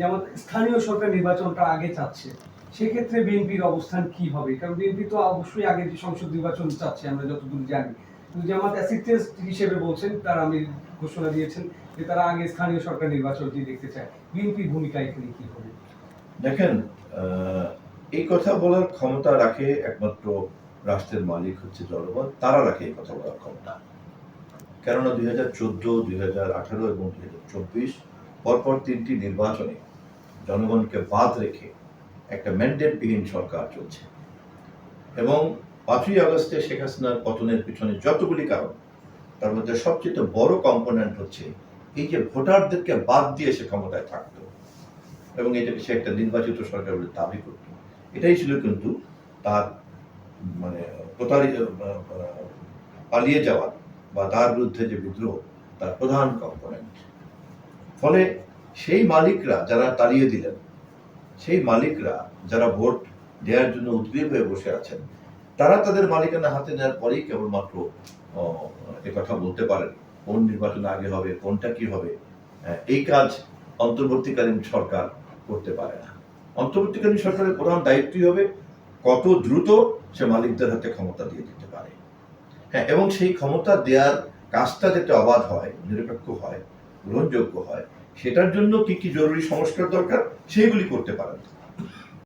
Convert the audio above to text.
যেমন স্থানীয় সরকার নির্বাচনটা আগে চাচ্ছে, সেক্ষেত্রে বিএনপির অবস্থান কি হবে? কারণ বিএনপি তো অবশ্যই আগে যে সংসদ নির্বাচন চাচ্ছে, আমরা যতদূর জানি। কিন্তু জামাত অ্যাসিস্ট্যান্ট হিসেবে বলছেন, তারা আমি ঘোষণা দিয়েছেন যে তারা আগে স্থানীয় সরকার নির্বাচনটি দেখতে চায়। বিএনপির ভূমিকা এখানে কি হবে? দেখেন এই কথা বলার ক্ষমতা রাখে একমাত্র রাষ্ট্রের মালিক হচ্ছে জনগণ, তারা রাখে এই কথা বলার ক্ষমতা। কেননা দুই হাজার চোদ্দ, দুই হাজার আঠারো এবং দুই হাজার চব্বিশ পরপর তিনটি নির্বাচনে জনগণকে বাদ রেখে একটা ম্যান্ডেটবিহীন সরকার চলছে। এবং পাঁচই আগস্টে শেখ হাসিনার পতনের পিছনে যতগুলি কারণ, তার মধ্যে সবচেয়ে বড় কম্পোনেন্ট হচ্ছে এই যে ভোটারদেরকে বাদ দিয়ে সে ক্ষমতায় থাকতো এবং এটাকে সে একটা নির্বাচিত সরকার বলে দাবি করত। এটাই ছিল কিন্তু তার মানে প্রতারিত পালিয়ে যাওয়া বা তার বিরুদ্ধে যে বিদ্রোহ, তার প্রধান কম্পোনেন্ট ফলে সেই মালিকরা যারা তাড়িয়ে দিলেন, সেই মালিকরা যারা ভোট দেওয়ার জন্য উদ্গ্রীব হয়ে বসে আছেন, তারা তাদের মালিকানা হাতে নেওয়ার পরেই কেবলমাত্র কথা বলতে পারেন, কোন নির্বাচন আগে হবে, কোনটা কি হবে এই কাজ অন্তর্বর্তীকালীন সরকার করতে পারে না। অন্তর্বর্তীকালীন সরকারের প্রধান দায়িত্বই হবে কত দ্রুত সে মালিকদের হাতে ক্ষমতা দিয়ে দিতে পারে। হ্যাঁ এবং সেই ক্ষমতা দেওয়ার কাজটা যাতে অবাধ হয়, নিরপেক্ষ হয়, গ্রহণযোগ্য হয় সেটার জন্য কি কি জরুরি সংস্কার দরকার সেইগুলি করতে পারেন।